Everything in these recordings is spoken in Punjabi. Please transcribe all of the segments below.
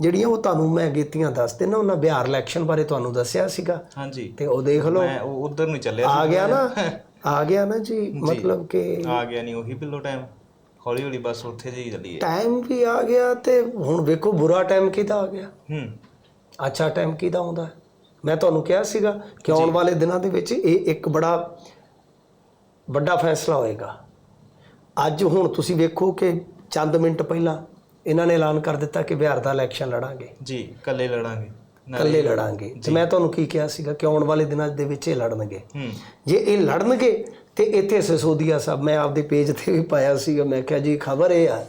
ਜਿਹੜੀਆਂ ਉਹ ਤੁਹਾਨੂੰ ਮੈਂ ਗੀਤੀਆਂ ਦੱਸ ਦੇਣਾ ਉਹਨਾਂ ਬਿਹਾਰ ਇਲੈਕਸ਼ਨ ਬਾਰੇ ਤੁਹਾਨੂੰ ਦੱਸਿਆ ਸੀਗਾ। ਹਾਂਜੀ। ਤੇ ਉਹ ਦੇਖ ਲਓ। ਮੈਂ ਉਧਰ ਨੂੰ ਚੱਲਿਆ ਆ ਗਿਆ ਨਾ? ਆ ਗਿਆ ਨਾ ਜੀ ਮਤਲਬ ਕਿ ਆ ਗਿਆ ਨਹੀਂ ਉਹੀ ਬਿੱਲੋ ਟਾਈਮ ਹੌਲੀ ਹੌਲੀ ਬਸ ਉੱਥੇ ਜਿਹੀ ਚੱਲੀ ਹੈ। ਟਾਈਮ ਵੀ ਆ ਗਿਆ ਤੇ ਹੁਣ ਵੇਖੋ ਬੁਰਾ ਟਾਈਮ ਕਿਹਦਾ ਆ ਗਿਆ? ਹੂੰ। ਅੱਛਾ ਟਾਈਮ ਕਿਹਦਾ ਆਉਂਦਾ? ਮੈਂ ਤੁਹਾਨੂੰ ਕਿਹਾ ਸੀਗਾ ਕਿ ਆਉਣ ਵਾਲੇ ਦਿਨਾਂ ਦੇ ਵਿੱਚ ਇਹ ਇੱਕ ਬੜਾ ਵੱਡਾ ਫੈਸਲਾ ਹੋਏਗਾ। ਅੱਜ ਹੁਣ ਤੁਸੀਂ ਵੇਖੋ ਕਿ ਚੰਦ ਮਿੰਟ ਪਹਿਲਾਂ ਇਹਨਾਂ ਨੇ ਐਲਾਨ ਕਰ ਦਿੱਤਾ ਕਿ ਬਿਹਾਰ ਦਾ ਇਲੈਕਸ਼ਨ ਲੜਾਂਗੇ ਜੀ ਇਕੱਲੇ ਲੜਾਂਗੇ ਨਾਲੇ- ਇਕੱਲੇ ਲੜਾਂਗੇ ਤੇ ਮੈਂ ਤੁਹਾਨੂੰ ਕੀ ਕਿਹਾ ਸੀਗਾ ਕਿ ਆਉਣ ਵਾਲੇ ਦਿਨਾਂ ਦੇ ਵਿੱਚ ਇਹ ਲੜਨਗੇ ਹੂੰ ਜੇ ਇਹ ਲੜਨਗੇ ਤੇ ਇੱਥੇ ਸਿਸੋਦੀਆ ਸਾਹਿਬ ਮੈਂ ਆਪਦੇ ਪੇਜ ਤੇ ਵੀ ਪਾਇਆ ਸੀਗਾ ਮੈਂ ਕਿਹਾ ਜੀ ਖਬਰ ਇਹ ਆ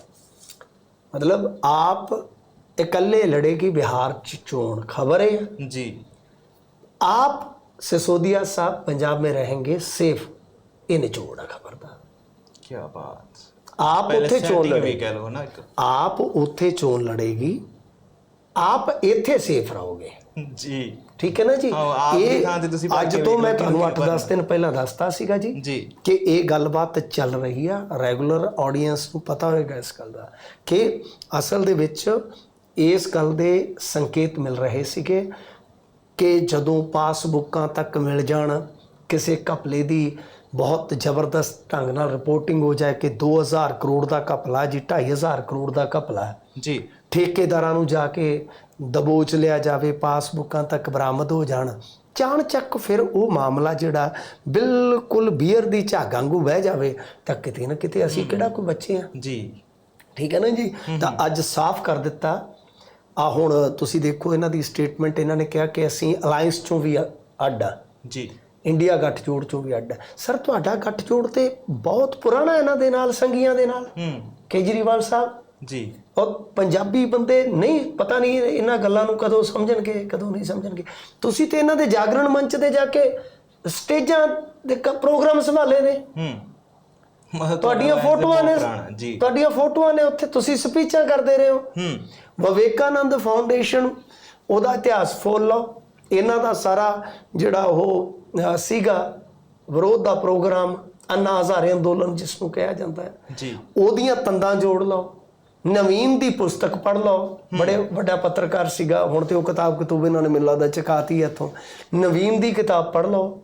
ਮਤਲਬ ਆਪ ਇਕੱਲੇ ਲੜੇਗੀ ਬਿਹਾਰ ਚ ਚੋਣ ਖਬਰ ਇਹ ਆ ਜੀ आप सिसोदिया साहब पंजाब में रहेंगे सेफ ये निचोड़ है खबर ਦਾ ਕੀ ਬਾਤ ਆਪ ਉੱਥੇ ਚੋਣ setting ਵੀ ਲੜੇ ਕਹਿ ਲਓ ਨਾ ਇੱਕ। ਆਪ ਉੱਥੇ ਚੋਣ ਲੜੇਗੀ। ਆਪ ਇੱਥੇ ਸੇਫ ਰਹੋਗੇ। ਜੀ। ਠੀਕ ਹੈ ਨਾ ਜੀ? ਹਾਂ, ਆਪ ਦੀ ਥਾਂ ਤੇ ਤੁਸੀਂ ਭੱਜ ਅੱਜ ਕੇ ਤੋਂ ਵੇਖ ਮੈਂ ਲਓ ਤੁਹਾਨੂੰ ਕਿੰਨੀ 8-10 ਦਿਨ ਪਹਿਲਾਂ ਦੱਸਤਾ ਸੀਗਾ ਜੀ ਜੀ। ਕਿ ਇਹ ਗੱਲਬਾਤ ਚੱਲ ਰਹੀ ਆ ਰੈਗੂਲਰ ਆਡੀਅנס ਨੂੰ ਪਤਾ ਹੋਏਗਾ ਇਸ ਗੱਲ ਦਾ ਕਿ ਅਸਲ ਦੇ ਵਿੱਚ ਇਸ ਗੱਲ ਦੇ ਸੰਕੇਤ ਮਿਲ ਰਹੇ ਸੀਗੇ ਕਿ ਜਦੋਂ ਪਾਸਬੁੱਕਾਂ ਤੱਕ ਮਿਲ ਜਾਣ ਕਿਸੇ ਘਪਲੇ ਦੀ ਬਹੁਤ ਜ਼ਬਰਦਸਤ ਢੰਗ ਨਾਲ ਰਿਪੋਰਟਿੰਗ ਹੋ ਜਾਏ ਕਿ 2000 ਕਰੋੜ ਦਾ ਘਪਲਾ ਜੀ 2500 ਕਰੋੜ ਦਾ ਘਪਲਾ ਜੀ। ਠੇਕੇਦਾਰਾਂ ਨੂੰ ਜਾ ਕੇ ਦਬੋਚ ਲਿਆ ਜਾਵੇ ਪਾਸਬੁੱਕਾਂ ਤੱਕ ਬਰਾਮਦ ਹੋ ਜਾਣ। ਚਾਣ ਚੱਕ ਫਿਰ ਉਹ ਮਾਮਲਾ ਜਿਹੜਾ ਬਿਲਕੁਲ ਬੀਅਰ ਦੀ ਝਾਗਾਂਗੂ ਬਹਿ ਜਾਵੇ ਤਾਂ ਕਿਤੇ ਨਾ ਕਿਤੇ ਅਸੀਂ ਕਿਹੜਾ ਕੋਈ ਬੱਚੇ ਆ। ਜੀ। ਠੀਕ ਹੈ ਨਾ ਜੀ? ਤਾਂ ਅੱਜ ਸਾਫ਼ ਕਰ ਦਿੱਤਾ। ਆ ਹੁਣ ਤੁਸੀਂ ਦੇਖੋ ਇਹਨਾਂ ਦੀ ਸਟੇਟਮੈਂਟ ਇਹਨਾਂ ਨੇ ਕਿਹਾ ਕਿ ਅਸੀਂ ਅਲਾਈਅੰਸ ਚੋਂ ਵੀ ਅੱਡ ਆ। ਜੀ। ਇੰਡੀਆ ਗੱਠਜੋੜ ਚੋਂ ਵੀ ਅੱਡ। ਆ ਸਰ ਤੁਹਾਡਾ ਗੱਠਜੋੜ ਤੇ ਬਹੁਤ ਪੁਰਾਣਾ ਇਹਨਾਂ ਦੇ ਨਾਲ ਸੰਗੀਆਂ ਦੇ ਨਾਲ। ਹੂੰ। ਕੇਜਰੀਵਾਲ ਸਾਹਿਬ। ਜੀ। ਔਰ ਪੰਜਾਬੀ ਬੰਦੇ ਨਹੀਂ ਪਤਾ ਨਹੀਂ ਇਹਨਾਂ ਗੱਲਾਂ ਨੂੰ ਕਦੋਂ ਸਮਝਣਗੇ ਕਦੋਂ ਨਹੀਂ ਸਮਝਣਗੇ। ਤੁਸੀਂ ਤੇ ਇਹਨਾਂ ਦੇ ਜਾਗਰਣ ਮੰਚ ਤੇ ਜਾ ਕੇ ਸਟੇਜਾਂ ਦੇ ਪ੍ਰੋਗਰਾਮ ਸੰਭਾਲੇ ਨੇ। ਹੂੰ। ਤੁਹਾਡੀਆਂ ਤੁਹਾਡਾ ਫੋਟੋਆਂ ਨੇ ਤੁਹਾਡੀਆਂ ਫੋਟੋਆਂ ਨੇ ਉੱਥੇ ਤੁਸੀਂ ਸਪੀਚਾਂ ਕਰਦੇ ਰਹੇ ਹੋ। ਹੂੰ। ਵਿਵੇਕਾਨੰਦ ਫਾਊਂਡੇਸ਼ਨ ਉਹਦਾ ਇਤਿਹਾਸ ਫੋਲ ਲਓ। ਇਹਨਾਂ ਦਾ ਸਾਰਾ ਜਿਹੜਾ ਉਹ ਸੀਗਾ ਵਿਰੋਧ ਦਾ ਪ੍ਰੋਗਰਾਮ ਅੰਨਾ ਹਜ਼ਾਰੇ ਅੰਦੋਲਨ ਜਿਸ ਨੂੰ ਕਿਹਾ ਜਾਂਦਾ ਹੈ। ਜੀ। ਉਹਦੀਆਂ ਤੰਦਾਂ ਜੋੜ ਲਓ ਨਵੀਨ ਦੀ ਪੁਸਤਕ ਪੜ੍ਹ ਲਓ। ਬੜੇ ਵੱਡਾ ਪੱਤਰਕਾਰ ਸੀਗਾ ਹੁਣ ਤੇ ਉਹ ਕਿਤਾਬ ਕਤੂਬ ਇਹਨਾਂ ਨੇ ਮੈਨੂੰ ਲੱਗਦਾ ਚਕਾਤੀ ਇੱਥੋਂ। ਨਵੀਨ ਦੀ ਕਿਤਾਬ ਪੜ੍ਹ ਲਓ।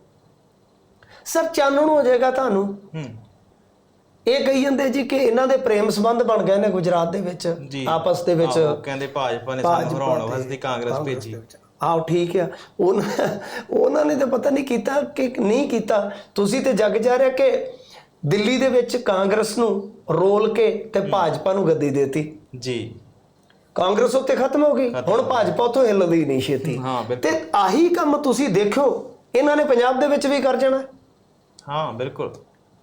ਸਰ ਚਾਨਣ ਹੋ ਜਾਏਗਾ ਤੁਹਾਨੂੰ। ਇਹ ਕਹੀ ਜਾਂਦੇ ਜੀ ਕਿ ਇਹਨਾਂ ਦੇ ਪ੍ਰੇਮ ਸੰਬੰਧ ਬਣ ਗਏ ਨੇ ਗੁਜਰਾਤ ਦੇ ਵਿੱਚ ਆਪਸ ਦੇ ਵਿੱਚ। ਕਹਿੰਦੇ ਭਾਜਪਾ ਨੇ ਸਾਨੂੰ ਹਰਾਉਣ ਵਾਸਤੇ ਕਾਂਗਰਸ ਭੇਜੀ। ਆਓ ਠੀਕ ਆ। ਉਹਨਾਂ ਉਹਨਾਂ ਨੇ ਤਾਂ ਪਤਾ ਨਹੀਂ ਕੀਤਾ ਕਿ ਨਹੀਂ ਕੀਤਾ। ਤੁਸੀਂ ਤੇ ਜੱਗ ਜਾ ਰਿਹਾ ਕਿ ਦਿੱਲੀ ਦੇ ਵਿੱਚ ਕਾਂਗਰਸ ਨੂੰ ਰੋਲ ਕੇ ਤੇ ਭਾਜਪਾ ਨੂੰ ਗੱਦੀ ਦੇਤੀ। ਜੀ। ਕਾਂਗਰਸ ਉੱਤੇ ਖਤਮ ਹੋ ਗਈ। ਹੁਣ ਭਾਜਪਾ ਉੱਥੋਂ ਹਿੱਲਦੀ ਨਹੀਂ ਛੇਤੀ। ਤੇ ਆਹੀ ਕੰਮ ਤੁਸੀਂ ਦੇਖਿਓ ਇਹਨਾਂ ਨੇ ਪੰਜਾਬ ਦੇ ਵਿੱਚ ਵੀ ਕਰ ਜਾਣਾ। ਹਾਂ ਬਿਲਕੁਲ।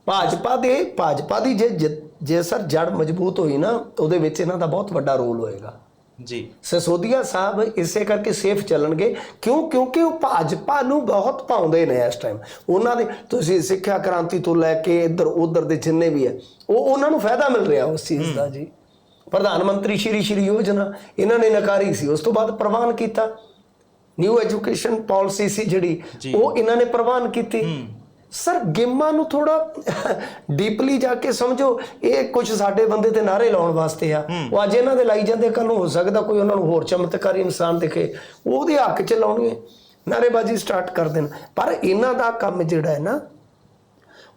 ਭਾਜਪਾ ਦੇ ਭਾਜਪਾ ਦੀ ਜੇ- ਜੇ ਸਰ ਜੜ ਮਜ਼ਬੂਤ ਹੋਈ ਨਾ ਉਹਦੇ ਵਿੱਚ ਇਹਨਾਂ ਦਾ ਬਹੁਤ ਵੱਡਾ ਰੋਲ ਹੋਏਗਾ। ਜੀ। ਸਿਸੋਦੀਆ ਸਾਹਿਬ ਇਸੇ ਕਰਕੇ ਸੇਫ ਚੱਲਣਗੇ ਕਿਉਂ? ਕਿਉਂਕਿ ਉਹ ਭਾਜਪਾ ਨੂੰ ਬਹੁਤ ਪਾਉਂਦੇ ਨੇ ਇਸ ਟਾਈਮ ਉਹਨਾਂ ਦੇ ਤੁਸੀਂ ਸਿੱਖਿਆ ਕ੍ਰਾਂਤੀ ਤੋਂ ਲੈ ਕੇ ਇੱਧਰ ਉੱਧਰ ਦੇ ਜਿੰਨੇ ਵੀ ਹੈ ਉਹ ਉਹਨਾਂ ਨੂੰ ਫਾਇਦਾ ਮਿਲ ਰਿਹਾ ਉਸ ਚੀਜ਼ ਦਾ ਜੀ। ਪ੍ਰਧਾਨ ਮੰਤਰੀ ਸ਼੍ਰੀ ਸ਼੍ਰੀ ਯੋਜਨਾ ਇਹਨਾਂ ਨੇ ਨਕਾਰੀ ਸੀ। ਉਸ ਤੋਂ ਬਾਅਦ ਪ੍ਰਵਾਨ ਕੀਤਾ। ਨਿਊ ਐਜੂਕੇਸ਼ਨ ਪਾਲਿਸੀ ਸੀ ਜਿਹੜੀ ਉਹ ਇਹਨਾਂ ਨੇ ਪ੍ਰਵਾਨ ਕੀਤੀ। ਸਰ ਗੇਮਾਂ ਨੂੰ ਥੋੜਾ ਡੀਪਲੀ ਜਾ ਕੇ ਸਮਝੋ ਇਹ ਕੁਝ ਸਾਡੇ ਬੰਦੇ ਤੇ ਨਾਰੇ ਲਾਉਣ ਵਾਸਤੇ ਆ। ਉਹ ਅੱਜ ਇਹਨਾਂ ਦੇ ਲਾਈ ਜਾਂਦੇ ਕੱਲ ਨੂੰ ਹੋ ਸਕਦਾ ਕੋਈ ਉਹਨਾਂ ਨੂੰ ਹੋਰ ਚਮਤਕਾਰੀ ਇਨਸਾਨ ਦਿਖੇ। ਉਹ ਉਹਦੇ ਹੱਕ ਚ ਲਾਉਣਗੇ। ਨਾਰੇਬਾਜ਼ੀ ਸਟਾਰਟ ਕਰ ਦੇਣ। ਪਰ ਇਹਨਾਂ ਦਾ ਕੰਮ ਜਿਹੜਾ ਹੈ ਨਾ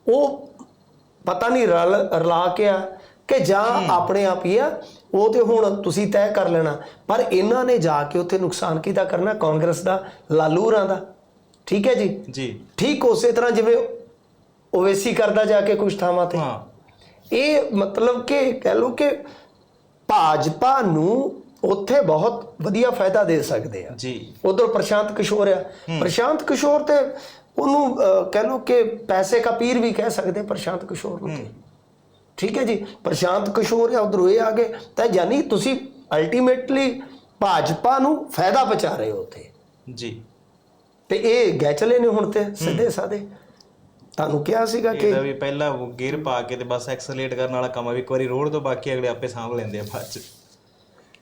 ਉਹ ਪਤਾ ਨਹੀਂ ਰਲ ਰਲਾ ਕੇ ਆ ਕਿ ਜਾਂ ਆਪਣੇ ਆਪ ਹੀ ਆ ਉਹ ਤੇ ਹੁਣ ਤੁਸੀਂ ਤੈਅ ਕਰ ਲੈਣਾ। ਪਰ ਇਹਨਾਂ ਨੇ ਜਾ ਕੇ ਉੱਥੇ ਨੁਕਸਾਨ ਕਿਹਦਾ ਕਰਨਾ? ਕਾਂਗਰਸ ਦਾ ਲਾਲੂਰਾਂ ਦਾ। ਠੀਕ ਹੈ ਜੀ? ਜੀ। ਠੀਕ ਉਸੇ ਤਰ੍ਹਾਂ ਜਿਵੇਂ ਓਵੇਸੀ ਕਰਦਾ ਜਾ ਕੇ ਕੁਝ ਥਾਵਾਂ ਤੇ। ਹਾਂ। ਇਹ ਮਤਲਬ ਕਿ ਕਹਿ ਲਓ ਕਿ ਭਾਜਪਾ ਨੂੰ ਉੱਥੇ ਬਹੁਤ ਵਧੀਆ ਫਾਇਦਾ ਦੇ ਸਕਦੇ ਆ। ਜੀ। ਉਧਰ ਪ੍ਰਸ਼ਾਂਤ ਕਿਸ਼ੋਰ ਆ। ਪ੍ਰਸ਼ਾਂਤ ਕਿਸ਼ੋਰ ਤੇ ਉਹਨੂੰ ਕਹਿ ਲਓ ਕਿ ਪੈਸੇ ਦਾ ਪੀਰ ਵੀ ਕਹਿ ਸਕਦੇ ਪ੍ਰਸ਼ਾਂਤ ਕਿਸ਼ੋਰ ਨੂੰ ਠੀਕ ਹੈ ਜੀ? ਪ੍ਰਸ਼ਾਂਤ ਕਿਸ਼ੋਰ ਆ ਉਧਰ ਇਹ ਆ ਗਏ। ਤਾਂ ਯਾਨੀ ਤੁਸੀਂ ਅਲਟੀਮੇਟਲੀ ਭਾਜਪਾ ਨੂੰ ਫਾਇਦਾ ਪਹੁੰਚਾ ਰਹੇ ਹੋ ਉੱਥੇ। ਜੀ। ਤੇ ਇਹ ਗੈਚਲੇ ਨੇ ਹੁਣ ਤੇ ਸਿੱਧੇ ਸਾਦੇ। ਤੁਹਾਨੂੰ ਕਿਹਾ ਸੀਗਾ ਕਿ ਇਹਦਾ ਵੀ ਪਹਿਲਾਂ ਗੇਅਰ ਪਾ ਕੇ ਤੇ ਬਸ ਐਕਸਲੇਟ ਕਰਨ ਵਾਲਾ ਕੰਮ ਆ ਵੀ ਇੱਕ ਵਾਰੀ ਰੋਡ ਤੋਂ ਬਾਕੀ ਅਗਲੇ ਆਪੇ ਸਾਂਭ ਲੈਂਦੇ ਆ ਬਾਅਦ ਚ।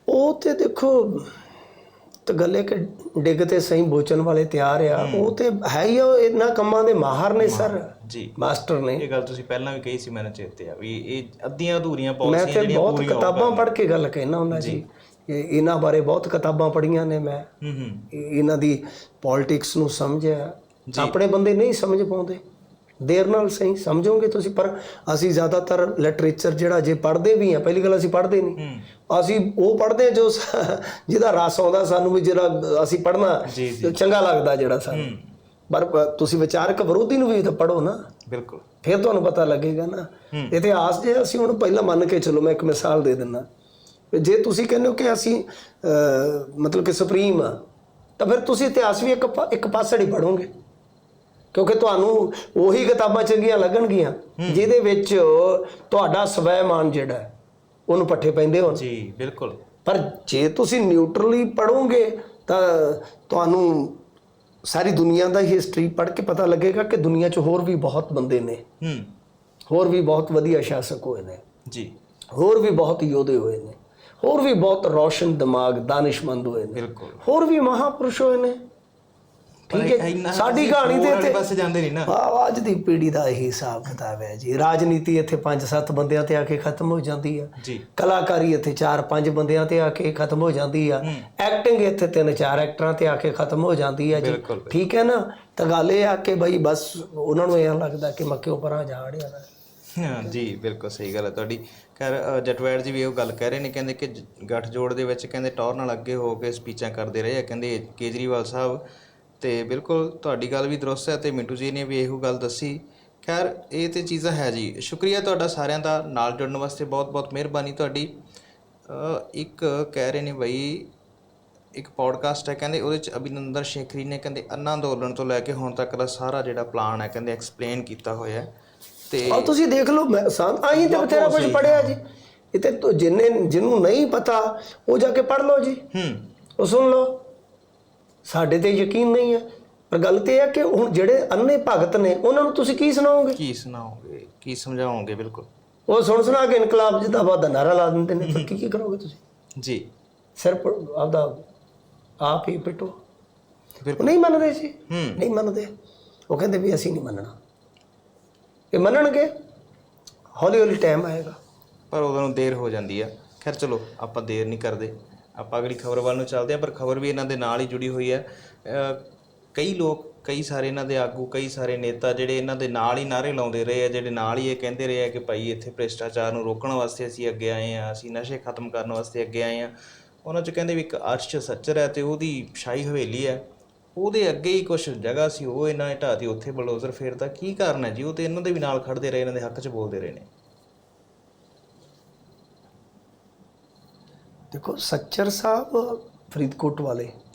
ਉਹ ਤੇ ਦੇਖੋ ਤੇ ਗੱਲੇ ਕਿ ਡਿੱਗ ਤੇ ਸਹੀ ਬੋਚਣ ਵਾਲੇ ਤਿਆਰ ਆ। ਉਹ ਤੇ ਹੈ ਹੀ ਆ, ਉਹ ਇਹਨਾਂ ਕੰਮਾਂ ਦੇ ਮਾਹਰ ਨੇ ਸਰ। ਜੀ। ਮਾਸਟਰ ਨੇ। ਇਹ ਗੱਲ ਤੁਸੀਂ ਪਹਿਲਾਂ ਵੀ ਕਹੀ ਸੀ ਮੈਨੂੰ ਚੇਤੇ ਆ ਵੀ ਇਹ ਅੱਧੀਆਂ ਅਧੂਰੀਆਂ ਮੈਂ ਪਾਲਿਸੀਆਂ ਜਿਹੜੀਆਂ ਪੂਰੀਆਂ ਹੋ ਕਿਤਾਬਾਂ ਪੜ੍ਹ ਕੇ ਗੱਲ ਕਹਿਣਾ ਹੁੰਦਾ ਜੀ। ਇਹਨਾਂ ਬਾਰੇ ਬਹੁਤ ਕਿਤਾਬਾਂ ਪੜ੍ਹੀਆਂ ਨੇ ਮੈਂ। ਹੂੰ ਹੂੰ। ਇਹ- ਇਹਨਾਂ ਦੀ ਪੋਲਿਟਿਕਸ ਨੂੰ ਸਮਝਿਆ। ਆਪਣੇ ਬੰਦੇ ਨਹੀਂ ਸਮਝ ਪਾਉਂਦੇ। ਦੇਰ ਨਾਲ ਸਹੀ ਸਮਝੋਗੇ ਤੁਸੀਂ ਪਰ ਅਸੀਂ ਜ਼ਿਆਦਾਤਰ ਲਿਟਰੇਚਰ ਜਿਹੜਾ ਜੇ ਪੜ੍ਹਦੇ ਵੀ ਆ ਪਹਿਲੀ ਗੱਲ ਅਸੀਂ ਪੜ੍ਹਦੇ ਨਹੀਂ। ਅਸੀਂ ਉਹ ਪੜ੍ਹਦੇ ਜੋ ਜਿਹਦਾ ਰਸ ਆਉਂਦਾ ਸਾਨੂੰ ਵੀ ਜਿਹੜਾ ਅਸੀਂ ਪੜ੍ਹਨਾ। ਚੰਗਾ ਲੱਗਦਾ ਜਿਹੜਾ ਸਾਨੂੰ। ਪਰ ਤੁਸੀਂ ਵਿਚਾਰਕ ਵਿਰੋਧੀ ਨੂੰ ਵੀ ਤਾਂ ਪੜ੍ਹੋ ਨਾ। ਬਿਲਕੁਲ। ਫਿਰ ਤੁਹਾਨੂੰ ਪਤਾ ਲੱਗੇਗਾ ਨਾ। ਇਤਿਹਾਸ ਜੇ ਅਸੀਂ ਹੁਣ ਪਹਿਲਾਂ ਮੰਨ ਕੇ ਚੱਲੋ ਮੈਂ ਇੱਕ ਮਿਸਾਲ ਦੇ ਦਿੰਦਾ। ਜੇ ਤੁਸੀਂ ਕਹਿੰਦੇ ਹੋ ਕਿ ਅਸੀਂ ਮਤਲਬ ਕਿ ਸੁਪਰੀਮ ਆ ਤਾਂ ਫਿਰ ਤੁਸੀਂ ਇਤਿਹਾਸ ਵੀ ਇੱਕ ਇੱਕ ਪਾਸੜ ਹੀ ਪੜੋਗੇ ਕਿਉਂਕਿ ਤੁਹਾਨੂੰ ਉਹੀ ਕਿਤਾਬਾਂ ਚੰਗੀਆਂ ਲੱਗਣਗੀਆਂ ਜਿਹਦੇ ਵਿੱਚ ਤੁਹਾਡਾ ਸਵੈਮਾਨ ਜਿਹੜਾ ਹੈ, ਉਹਨੂੰ ਪੱਠੇ ਪੈਂਦੇ ਹੋਣ। ਜੀ ਬਿਲਕੁਲ। ਪਰ ਜੇ ਤੁਸੀਂ ਨਿਊਟਰਲੀ ਪੜੋਗੇ ਤਾਂ ਤੁਹਾਨੂੰ ਸਾਰੀ ਦੁਨੀਆ ਦਾ ਹਿਸਟਰੀ ਪੜ੍ਹ ਕੇ ਪਤਾ ਲੱਗੇਗਾ ਕਿ ਦੁਨੀਆ 'ਚ ਹੋਰ ਵੀ ਬਹੁਤ ਬੰਦੇ ਨੇ। ਹੂੰ। ਹੋਰ ਵੀ ਬਹੁਤ ਵਧੀਆ ਸ਼ਾਸਕ ਹੋਏ ਨੇ। ਜੀ। ਹੋਰ ਵੀ ਬਹੁਤ ਯੋਧੇ ਹੋਏ ਨੇ। ਹੋਰ ਵੀ ਬਹੁਤ ਰੌਸ਼ਨ ਦਿਮਾਗ ਦਾਨਿਸ਼ਮੰਦ ਹੋਏ ਨੇ। ਬਿਲਕੁਲ। ਹੋਰ ਵੀ ਮਹਾਪੁਰਸ਼ ਹੋਏ ਨੇ। ਠੀਕ ਹੈ ਸਾਡੀ ਕਹਾਣੀ ਦੇ ਇੱਥੇ ਪਾਸੇ ਜਾਂਦੇ ਨਹੀਂ ਨਾ। ਆ ਅੱਜ ਦੀ ਪੀੜ੍ਹੀ ਦਾ ਇਹੀ ਹਿਸਾਬ ਕਿਤਾਬ ਹੈ ਜੀ। ਰਾਜਨੀਤੀ ਇੱਥੇ 5-7 ਬੰਦਿਆਂ ਤੇ ਆ ਕੇ ਖਤਮ ਹੋ ਜਾਂਦੀ ਆ। ਜੀ। ਕਲਾਕਾਰੀ ਇੱਥੇ 4-5 ਬੰਦਿਆਂ ਤੇ ਆ ਕੇ ਖਤਮ ਹੋ ਜਾਂਦੀ ਆ। ਐਕਟਿੰਗ ਇੱਥੇ 3-4 ਐਕਟਰਾਂ ਤੇ ਆ ਕੇ ਖਤਮ ਹੋ ਜਾਂਦੀ ਆ ਜੀ। ਠੀਕ ਹੈ ਨਾ? ਤਾਂ ਗੱਲ ਇਹ ਆ ਕਿ ਬਈ ਬਸ ਉਹਨਾਂ ਨੂੰ ਇਹ ਲੱਗਦਾ ਕਿ ਮੱਕੇ ਉੱਪਰ ਆ ਜਾੜਿਆ ਦਾ ਹਾਂ। ਜੀ, ਬਿਲਕੁਲ ਸਹੀ ਗੱਲ ਹੈ ਤੁਹਾਡੀ। ਖੈਰ ਜਟਵੈੜ ਜੀ ਵੀ ਉਹ ਗੱਲ ਕਹਿ ਰਹੇ ਨੇ, ਕਹਿੰਦੇ ਕਿ ਜ- ਗੱਠਜੋੜ ਦੇ ਵਿੱਚ ਕਹਿੰਦੇ ਟੌਰ ਨਾਲ ਅੱਗੇ ਹੋ ਕੇ ਸਪੀਚਾਂ ਕਰਦੇ ਰਹੇ ਆ, ਕਹਿੰਦੇ ਕੇਜਰੀਵਾਲ ਸਾਹਿਬ। ਤੇ ਬਿਲਕੁਲ ਤੁਹਾਡੀ ਗੱਲ ਵੀ ਦਰੁਸਤ ਹੈ ਤੇ ਮਿੰਟੂ ਜੀ ਨੇ ਵੀ ਇਹੋ ਗੱਲ ਦੱਸੀ। ਖੈਰ, ਇਹ ਤੇ ਚੀਜ਼ਾਂ ਹੈ ਜੀ। ਸ਼ੁਕਰੀਆ ਤੁਹਾਡਾ ਸਾਰਿਆਂ ਦਾ ਨਾਲ ਜੁੜਨ ਵਾਸਤੇ ਬਹੁਤ ਬਹੁਤ ਮਿਹਰਬਾਨੀ ਤੁਹਾਡੀ। ਇੱਕ ਕਹਿ ਰਹੇ ਨੇ ਬਈ, ਇੱਕ ਪੋਡਕਾਸਟ ਹੈ, ਕਹਿੰਦੇ ਉਹਦੇ ਚ ਅਭਿਨੰਦਰ ਸ਼ੇਖਰੀ ਨੇ ਕਹਿੰਦੇ ਅੰਨਾ ਅੰਦੋਲਨ ਤੋਂ ਲੈ ਕੇ ਹੁਣ ਤੱਕ ਦਾ ਸਾਰਾ ਜਿਹੜਾ ਪਲਾਨ ਹੈ, ਕਹਿੰਦੇ ਐਕਸਪਲੇਨ ਕੀਤਾ ਹੋਇਆ ਹੈ। ਤੇ ਆ ਤੁਸੀਂ ਦੇਖ ਲਓ ਮੈਂ ਸਾਂ ਆਹੀਂ ਤੇ ਬਥੇਰਾ ਕੁਝ ਪੜਿਆ ਜੀ। ਇਹ ਤੇ ਜਿੰਨੇ ਜਿਹਨੂੰ ਨਹੀਂ ਪਤਾ ਉਹ ਜਾ ਕੇ ਪੜ ਲਓ ਜੀ। ਹੂੰ। ਉਹ ਸੁਣ ਲਓ। ਸਾਡੇ ਤੇ ਯਕੀਨ ਨਹੀਂ ਹੈ ਪਰ ਗੱਲ ਤੇ ਹੈ ਕਿ ਹੁਣ ਜਿਹੜੇ ਅੰਨੇ ਭਗਤ ਨੇ ਉਹਨਾਂ ਨੂੰ ਤੁਸੀਂ ਕੀ ਸੁਣਾਓਗੇ? ਕੀ ਸੁਣਾਓਗੇ? ਕੀ ਸਮਝਾਓਗੇ? ਬਿਲਕੁਲ। ਉਹ ਸੁਣ ਸੁਣਾ ਕੇ ਇਨਕਲਾਬ ਜਿੰਦਾਬਾਦ ਦਾ ਨਾਰਾ ਲਾ ਦਿੰਦੇ ਨੇ। ਕੀ ਕੀ ਕਰੋਗੇ ਤੁਸੀਂ? ਜੀ। ਸਿਰਫ ਆਪਦਾ ਆਪ ਹੀ ਪਿੱਟੋ। ਨਹੀਂ ਮੰਨਦੇ ਸੀ ਹੂੰ। ਨਹੀਂ ਮੰਨਦੇ। ਉਹ ਕਹਿੰਦੇ ਵੀ ਅਸੀਂ ਨਹੀਂ ਮੰਨਣਾ। ਇਹ ਮੰਨਣਗੇ? ਹੌਲੀ ਹੌਲੀ ਟਾਈਮ ਆਏਗਾ। ਪਰ ਉਹਨਾਂ ਨੂੰ ਦੇਰ ਹੋ ਜਾਂਦੀ ਆ। ਖੈਰ ਚਲੋ, ਆਪਾਂ ਦੇਰ ਨਹੀਂ ਕਰਦੇ। ਆਪਾਂ ਅਗਲੀ ਖਬਰ ਵੱਲ ਨੂੰ ਚੱਲਦੇ ਆ, ਪਰ ਖਬਰ ਵੀ ਇਹਨਾਂ ਦੇ ਨਾਲ ਹੀ ਜੁੜੀ ਹੋਈ ਹੈ ਕਈ ਲੋਕ, ਕਈ ਸਾਰੇ ਇਹਨਾਂ ਦੇ ਆਗੂ, ਕਈ ਸਾਰੇ ਨੇਤਾ ਜਿਹੜੇ ਇਹਨਾਂ ਦੇ ਨਾਲ ਹੀ ਨਾਰੇ ਲਾਉਂਦੇ ਰਹੇ ਆ, ਜਿਹੜੇ ਨਾਲ ਹੀ ਇਹ ਕਹਿੰਦੇ ਰਹੇ ਆ ਕਿ ਭਾਈ ਇੱਥੇ ਭ੍ਰਿਸ਼ਟਾਚਾਰ ਨੂੰ ਰੋਕਣ ਵਾਸਤੇ ਅਸੀਂ ਅੱਗੇ ਆਏ ਆ, ਅਸੀਂ ਨਸ਼ੇ ਖਤਮ ਕਰਨ ਵਾਸਤੇ ਅੱਗੇ ਆਏ ਆ। ਉਹਨਾਂ 'ਚ ਕਹਿੰਦੇ ਵੀ ਇੱਕ ਅਰਸ਼ ਸੱਚਰ ਹੈ ਤੇ ਉਹਦੀ ਸ਼ਾਹੀ ਹਵੇਲੀ ਹੈ। ਉਹਦੇ ਅੱਗੇ ਹੀ ਕੁਝ ਜਗ੍ਹਾ ਸੀ, ਉਹ ਇਹਨਾਂ ਨੇ ਢਾਤੀ ਉੱਥੇ ਬਲਡੋਜ਼ਰ ਫੇਰਦਾ ਕੀ ਕਾਰਨ ਹੈ ਜੀ? ਉਹ ਤੇ ਇਹਨਾਂ ਦੇ ਵੀ ਨਾਲ ਖੜਦੇ ਰਹੇ, ਇਹਨਾਂ ਦੇ ਹੱਕ 'ਚ ਬੋਲਦੇ ਰਹੇ ਨੇ। ਦੇਖੋ, ਸੱਚਰ ਸਾਹਿਬ ਫਰੀਦਕੋਟ ਵਾਲੇ